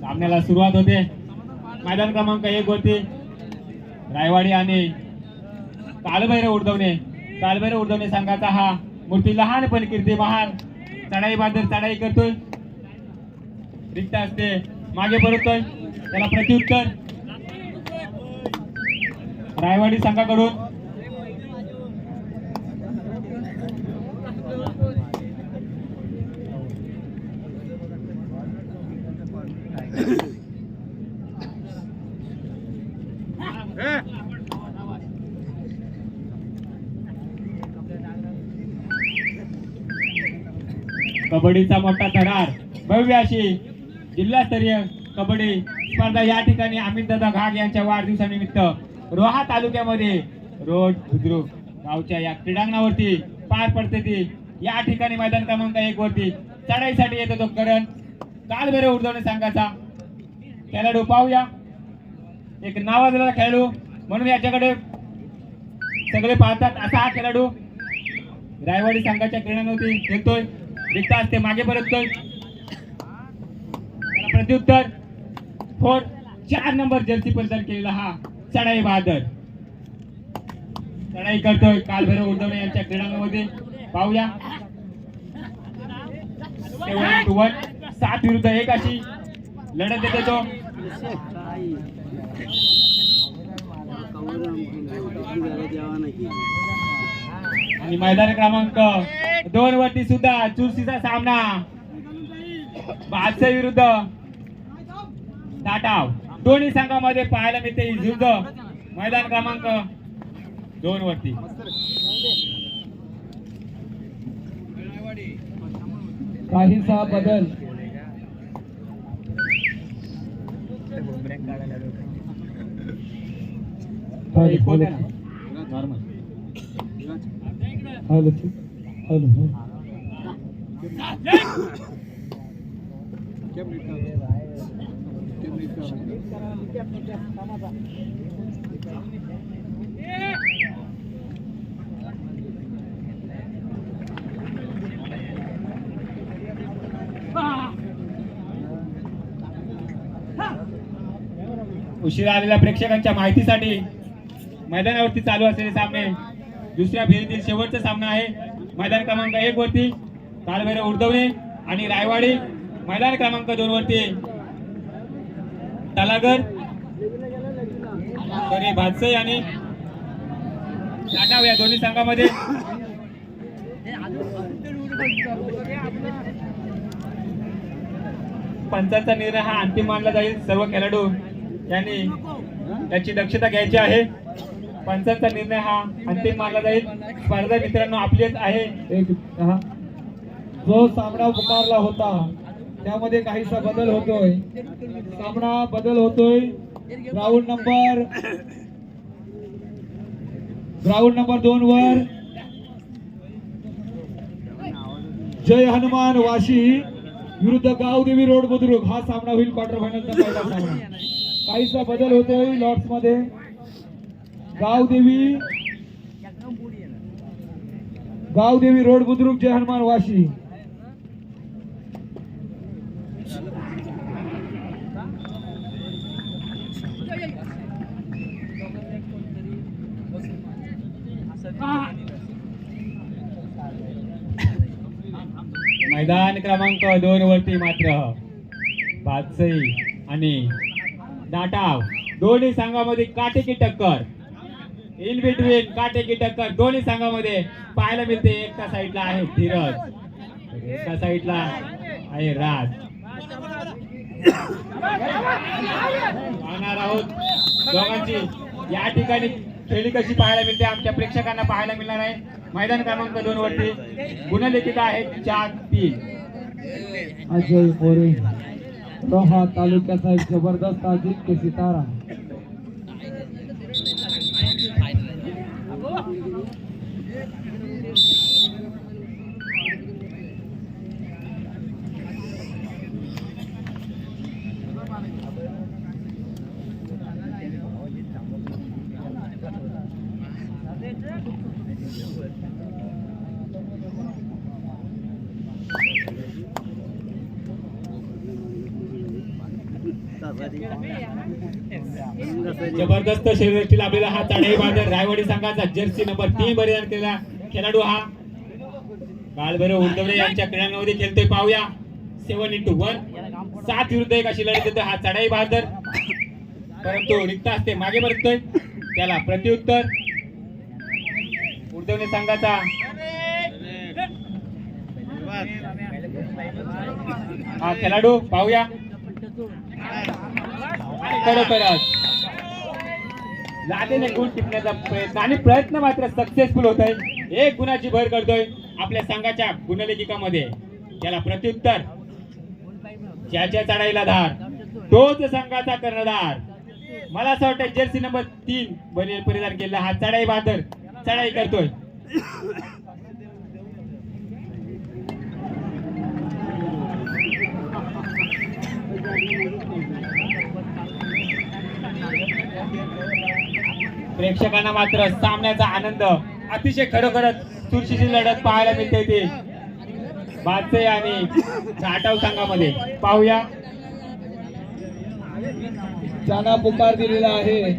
सामन्याला सुरुवात होते. मैदान क्रमांक एक होती. रायवाडी आणि कालभैरव उडदवणे. कालभैरव उडदवणे संघाचा हा मूर्ती लहानपणी कीर्ती महान चढाई बाजार चढाई करतोय. रिक्त असते. मागे परतोय त्याला प्रत्युत्तर. रायवाडी संघाकडून कबड्डीचा मोठा थरार भव्य अशी जिल्हास्तरीय कबड्डी स्पर्धा या ठिकाणी अमित दादा घाग यांच्या वाढदिवसानिमित्त रोहा तालुक्यामध्ये रोड बुद्रुक गावच्या या क्रीडांगणावरती पार पडते ती. या ठिकाणी मैदान क्रमांक एक वरती चढाईसाठी येत होतो करण. काल बेरे उडवणे संघाचा. खेळाडू पाहूया. एक नावाजलेला खेळाडू. म्हणून याच्याकडे सगळे पाहतात. असा हा खेळाडू रायवाडी संघाच्या क्रीडांवरती खेळतोय. रिक्त असते. मागे परत त्याला प्रत्युत्तर फोर चार नंबर जर्सी परिधान केलेला हा चढाई बहादर. चढाई करतोय. कालभैरव उद्धवणे यांच्या क्रीडांगामध्ये पाहूया. सात विरुद्ध एक अशी लढत देते तो. आणि मैदान क्रमांक दोन वरती सुद्धा चुरशीचा सामना. बादशाह विरुद्ध. टाटाव दोन्ही संघामध्ये पाहायला मिळते ही मैदान क्रमांक दोन वरती. काहीसा बदल. एक उशिरा आलेल्या प्रेक्षकांच्या माहितीसाठी मैदानावरती चालू असलेले सामने दुसऱ्या फेरीतील शेवटचा सामना आहे. मैदान क्रमांक एक वरती कालभैरव उर्दवणे आणि रायवाडी मैदान क्रमांक दोन वरती तलागर तरी भातसई आणि टाटाव या दोन्ही संघामध्ये. पंचाचा निर्णय हा अंतिम मानला जाईल. सर्व खेळाडू यांनी त्याची दक्षता घ्यायची आहे. पंचांचा निर्णय हा अंतिम मानला जाईल स्पर्धा मित्रांनो आपलीच आहे. एक जो सामना पुकारला होता त्यामध्ये काहीसा बदल होतोय. सामना बदल होतोय. ग्राउंड नंबर ग्राउंड नंबर दोन वर. जय हनुमान वाशी विरुद्ध गावदेवी रोड बुद्रुक. हा सामना होईल क्वार्टर फायनलचा पहिला सामना. काहीसा बदल होतोय लॉर्ड्समध्ये. गावदेवी गावदेवी रोड बुद्रुक जय हनुमान वाशी। मैदान क्रमांक दोन वरती मात्र बादसई आणि दाटाव दोन्ही संघामध्ये काटेकी टक्कर. इन बिटवीन काटेकी टक्कर दोन्ही संघामध्ये पाहायला मिळते. एका साईडला आहे धीरज. एका साईडला आहे राज. पाहणार आहोत दोघांची. या ठिकाणी खेळी कशी पाहायला मिळते? आमच्या प्रेक्षकांना पाहायला मिळणार आहे. मैदान क्रमांक दोन वरती गुणलिखित आहेत चार तीन. अजय मोरे रोहा तालुक्याचा एक जबरदस्त अजिंक्य सितारा. जबरदस्त शरीरयष्टी लाभलेला हा चढाई बाजार रायवाडी संघाचा जर्सी नंबर तीन परिधान केलेला खेळाडू हा. बाळभैरव उर्दवडे यांच्या क्रीडांमध्ये खेळतोय. पाहूया. सेवन इंटू वन सात विरुद्ध एक अशी लढत देतो हा चढाई बहादर परंतु रिक्त असते. मागे बरतोय त्याला प्रत्युत्तर. उद्धवने संघाचा. हा खेळाडू पाहूया. खरोखरच लादेने गुण टिपण्याचा प्रयत्न आणि प्रयत्न मात्र सक्सेसफुल होत आहे एक गुणाची भर करतोय आपल्या संघाच्या गुणलेखिकामध्ये. त्याला प्रत्युत्तर. ज्याच्या चढाईला धार. तोच संघाचा कर्णधार. मला असं वाटतं जर्सी नंबर तीन बने परिधान केला हा चढाई बहादर. चढाई करतोय. प्रेक्षकांना मात्र सामन्याचा आनंद अतिशय खरोखरच चुरशीची लढत पाहायला मिळते ते बाचे आणि झाटव संघामध्ये. पाहूया. ज्यांना पुकार दिलेला आहे.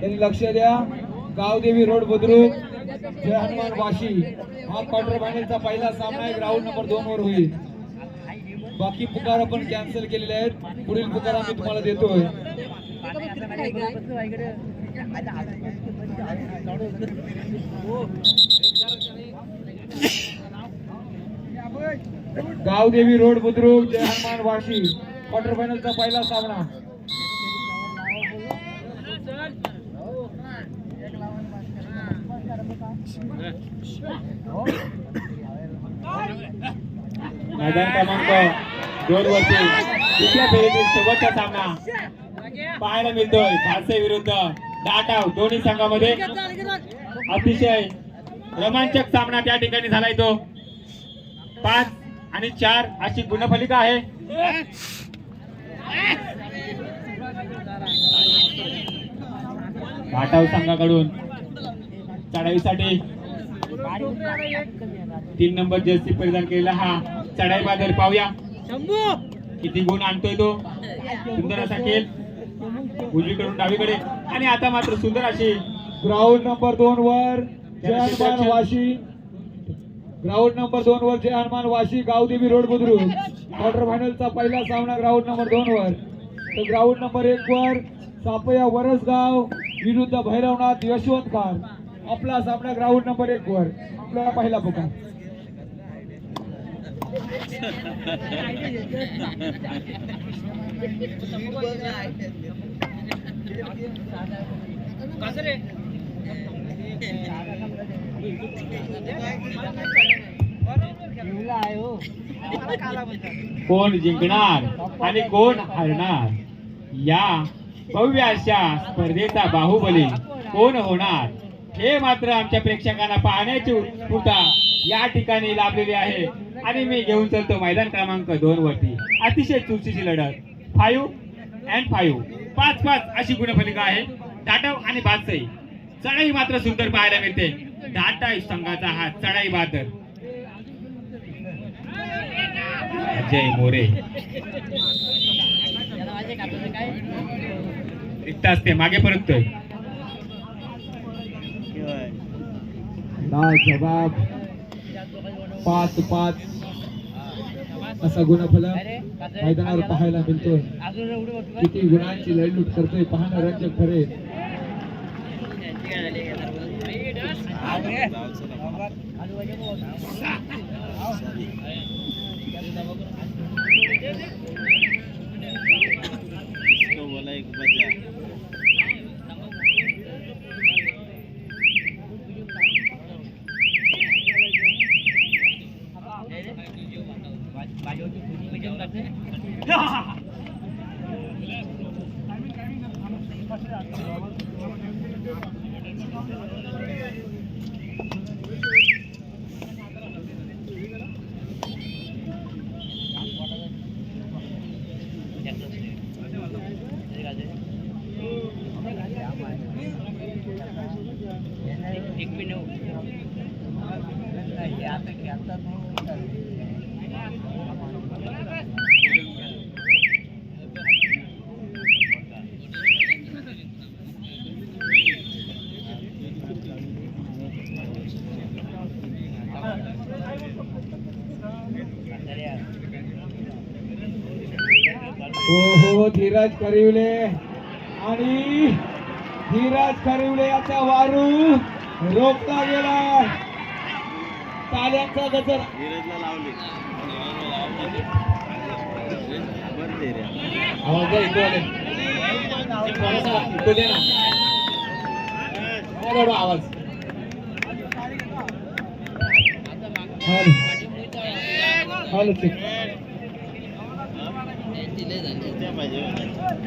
त्यांनी लक्ष द्या. गावदेवी रोड बुद्रुक. जय हनुमान वाशी. हा क्वार्टर फायनलचा पहिला सामना आहे. ग्राउंड नंबर दोन वर होईल. बाकी पुकार आपण कॅन्सल केलेले आहेत. पुढील पुकार आम्ही तुम्हाला देतोय. गावदेवी रोड बुद्रुक जय हनुमान वाशी. क्वार्टर फायनलचा पहिला सामना. मैदान क्रमांक दोन वरती दुसऱ्या फेरीतील शेवटचा सामना. पाहायला मिळतोय भारसे विरुद्ध. डाटाव दोन्ही संघामध्ये अतिशय रोमांचक सामना त्या ठिकाणी झालाय तो पाच आणि चार अशी गुणफलिका आहे. घाटाव संघाकडून चढाईसाठी तीन नंबर जर्सी परिधान केलेला हा चढाई बाजार. पाहूया. किती गुण आणतोय तो. सुंदर असा खेळ. उजवीकडून डावीकडे. आणि आता मात्र सुंदर अशी ग्राउंड नंबर दोन वर जय हनुमान वाशी. ग्राउंड नंबर दोन वर जय हनुमान वाशी गावदेवी रोड बुद्रुक. क्वार्टर फायनलचा पहिला सामना ग्राउंड नंबर दोन वर. तर ग्राउंड नंबर एक वर सापया वरसगाव विरुद्ध भैरवनाथ यशवंत खान आपला सामना ग्राउंड नंबर एक वर. आपला पहिला पुकार. कोण जिंकणार आणि कोण हरणार? या भव्य अशा स्पर्धेचा बाहुबली कोण होणार? हे मात्र आमच्या प्रेक्षकांना पाहण्याची उत्सुकता या ठिकाणी लाभलेली आहे. आणि मी घेऊन चलतो मैदान क्रमांक दोन वरती. अतिशय चुरशीची लढत. Five and five. पाच पाच अशी गुणफलिका आहे. टाटाव आणि बादसई चढाई मात्र सुंदर पाहायला मिळते. टाटा संघाचा हा चढाई बहादर अजय मोरे. रिक्त असते मागे परततोय. ना जबाब पाच पाच. असा गुणाफल मैदानावर पाहायला मिळतोय. किती गुणांची लढलूट करतोय पाहणं रंजक खरे. Thank. કાજો તો ખુશી મજા આવશે हो हो धीरज करिवले. आणि धीरज करिवले याचा वारू रोखला गेला. टाळ्यांचा गजर. आवाज. हॅलो. हॅलो ठीक त्या पाहिजे काही वारू रोखला गेला काही जवळी लगेच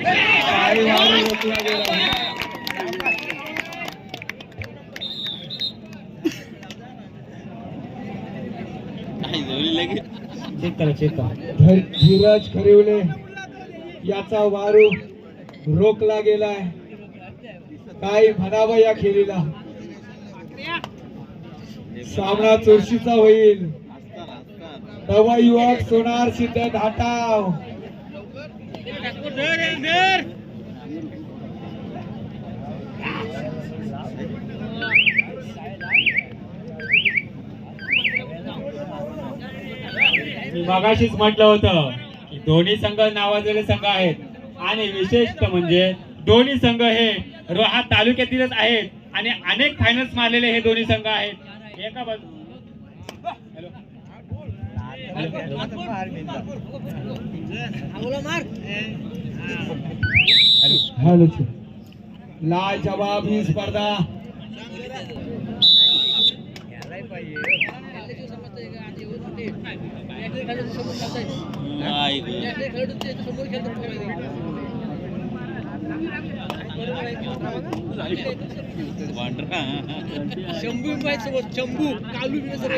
चेक करा चेक करा धीरज खरिवले याचा वारू रोखला गेलाय. काय म्हणावं या खेळीला सामना चुरशीचा होईल. असतात युवक सोनार सिद्ध धाटाव मगाशीच म्हटलं होतं की दोन्ही संघ नावाजलेले संघ आहेत आणि विशेष म्हणजे दोन्ही संघ हे रोहा तालुक्यातीलच आहेत आणि अनेक फायनल्स मारलेले हे दोन्ही संघ आहेत एका बाजू हॅलो. हॅलो. लाल जवाब ही स्पर्धा नाही गं. वांडरा शंभू सोबत शंभू कालू सर्व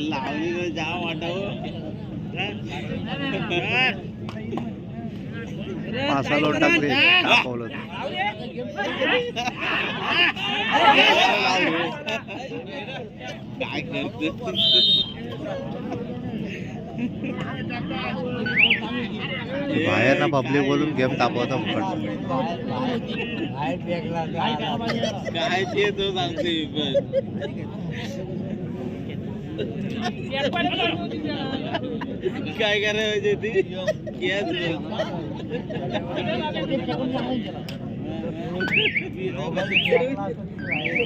लावणी जाम पासा लोट काय करतो? बाहेर ना पब्लिक बोलून गेम तापवता काय ते तो सांगते पण काय पाहिजे ती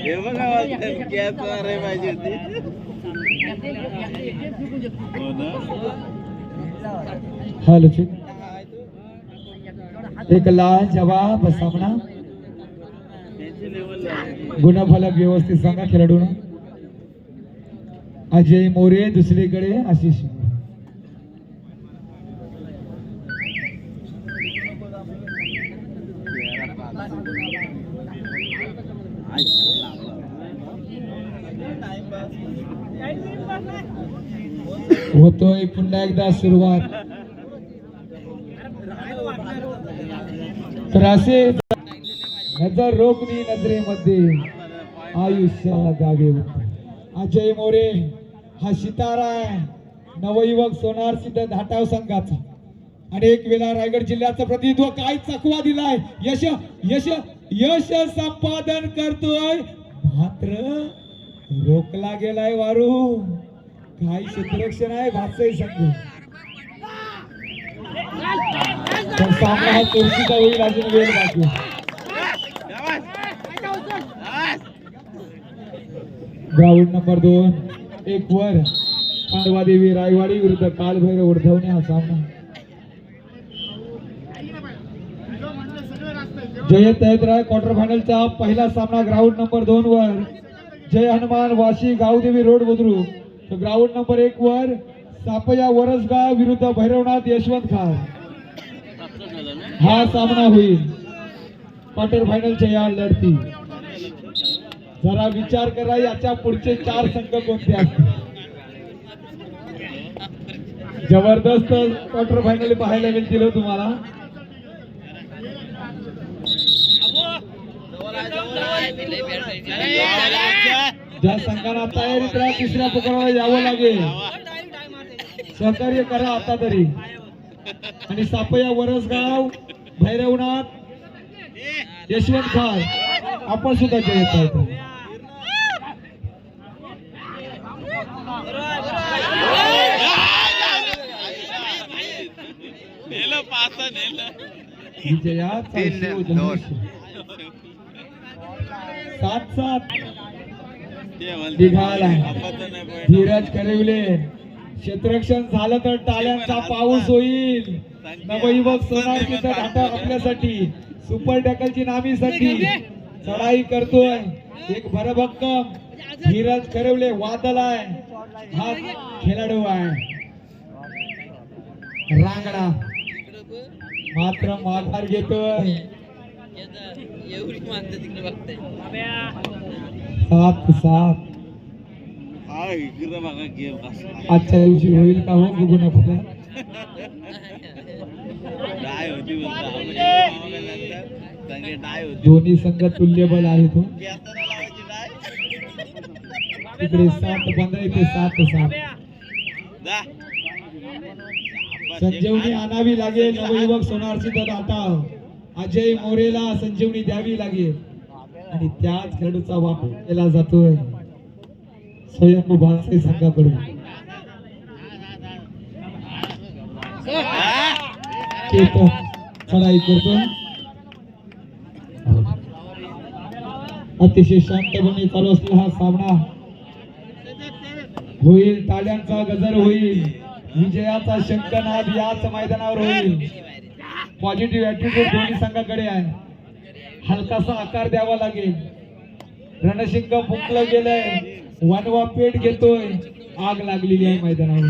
हे बघा केस मारायला पाहिजे होती. हॅलो एक लाल जवाब सामना. गुणफलक व्यवस्थित सांगा खेळाडूंना. अजय मोरे दुसरीकडे आशिष. होतोय पुन्हा एकदा सुरुवात. तर असे नजर रोखणी नजरेमध्ये आयुष्याला जागे होते. अजय मोरे. हा सितारा आहे. नवयुवक सोनार सिद्ध धाटाव संघाचा. अनेक वेळा रायगड जिल्ह्याचं प्रतिनिधित्व काय चकवा दिलाय? यश यश यश संपादन करतोय. मात्र रोखला गेलाय वारू. काय क्षेत्ररक्षण आहे भाषाही संघ. सामना हा होईल अजून वेळ बाकी. ग्राउंड नंबर दोन. एक वर. पांडवादेवी रायवाडी विरुद्ध कालभैरव उर्धवणे हा सामना. जय तयतराय क्वार्टर फायनलचा पहिला सामना ग्राउंड नंबर दोन वर. जय हनुमान वाशी गावदेवी रोड बुद्रुक. तर ग्राउंड नंबर एक वर सापया वरसगाव विरुद्ध भैरवनाथ यशवंत खान. हा सामना होईल. क्वार्टर फायनलच्या या लढती. जरा विचार करा याच्या पुढचे चार संघ कोणते असतील जबरदस्त क्वार्टर फायनल पाहायला मिळतील हो तुम्हाला. ज्या संघाला तयारीत राहा तिसऱ्या पुकाराला यावं लागेल. सहकार्य करा आता तरी. आणि सापया वरसगाव भैरवनाथ यशवंत खान आपण सुद्धा जय येत आहेत नेलं पाच नेलं विजयाचा. सात सात. निघाला. धीरज करविले. क्षेत्ररक्षण झालं तर टाळ्यांचा पाऊस होईल. नवयुवक सोनार तिथं घाटा आपल्यासाठी सुपर टॅकलची नामीसाठी चढाई करतोय. एक भरभक्कम. धीरज करवले. वादल आहे. हा खेळाडू आहे. रांगडा. मात्र माघार घेतोय. सात सात. आजच्या दिवशी होईल का हो? बघू आपल्या डाय दोन्ही संघ तुल्यबल आहे हो. तिकडे सात पंधरा इथे सात सात. संजीवनी आणावी लागेल नवयुवक सोनारची दाता अजय मोरेला संजीवनी द्यावी लागेल. आणि त्याच खेळाडूचा वापर केला जातोय. स्वयंभू भारती संघाकडून. चढाई करतो. अतिशय शांतपणे चालू असलेला हा सामना. होईल टाळ्यांचा गजर होईल. विजयाचा शंकनाद याच मैदानावर होईल. पॉझिटिव्ह ऍटिट्यूड दोन्ही संघाकडे आहे. हलकासा आकार द्यावा लागेल. रणशिंग फुंकलं गेलंय. वनवा पेट घेतोय. आग लागलेली आहे मैदानावर.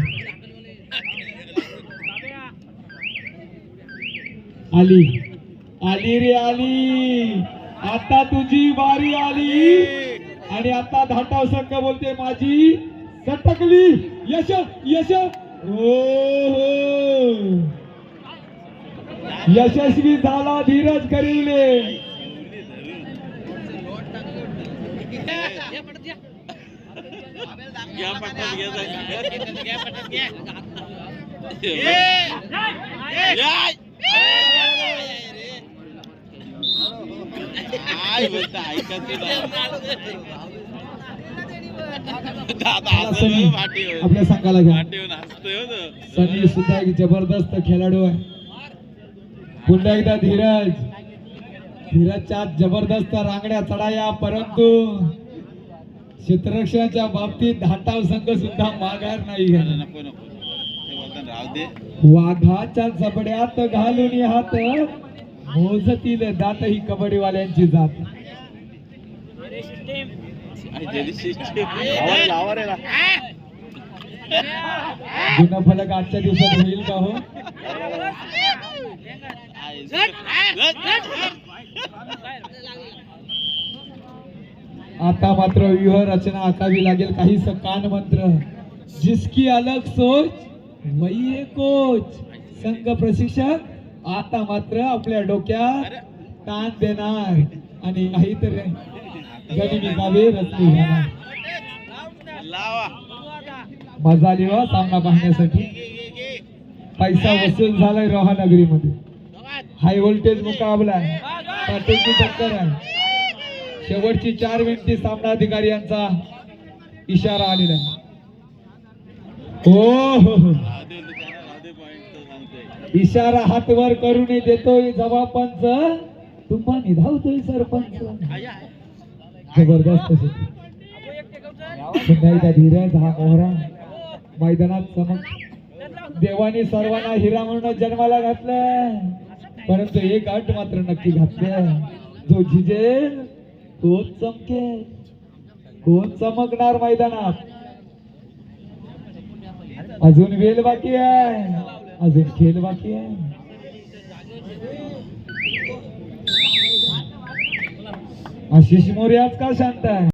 आली. आली रे आली. आता तुझी बारी आली. आणि आता धाटाव संघ बोलते माझी सटकली यश यश. हो हो यशस्वी झाला धीरज करिले घ्या पटकन घ्या काय बोलता ऐकत नाही. दादा सनी हसलं पाठीवर. आपल्या संघाला घ्या. हो. सनी सुद्धा एक जबरदस्त खेळाडू आहे. पुन्हा एकदा धीरज. धीरजच्या जबरदस्त रांगड्या चढाया परंतु क्षेत्ररक्षणाच्या बाबतीत धाटाव संघ सुद्धा माघार नाही वाघाच्या जबड्यात घालून हात. मोजतील दात ही कबड्डीवाल्यांची जात. जुना फलक आजच्या दिवसात होईल का हो. आता मात्र व्यूह रचना आखावी लागेल काही कान मंत्र. जिसकी अलग सोच वही है कोच. संघ प्रशिक्षक आता मात्र आपल्या डोक्यात ताण देणार. आणि काहीतरी गनिमी रचली लावा. मजा आली हो सामना पाहण्यासाठी. पैसा वसूल झालाय रोहानगरीमध्ये हाय व्होल्टेज मुकाबला. आहे पाठीची टक्कर आहे. शेवटची चार मिनिटे सामना अधिकारी यांचा इशारा आलेला आहे. हो हो हो. राहू राहू इशारा हात वर करून देतोय जबाबपंच तुम्हा निधावतोय सरपंच. जबरदस्त पुन्हा धीरज हा मोहरा. मैदानात समज देवाने सर्वांना हिरा म्हणून जन्माला घातलं परंतु एक अट मात्र नक्की घातले जो झिजे तो चमके. कोण चमकणार मैदानात. अजून वेल बाकी आहे. अजून खेळ बाकी आहे. आशिष मोरे आज का शांत आहे?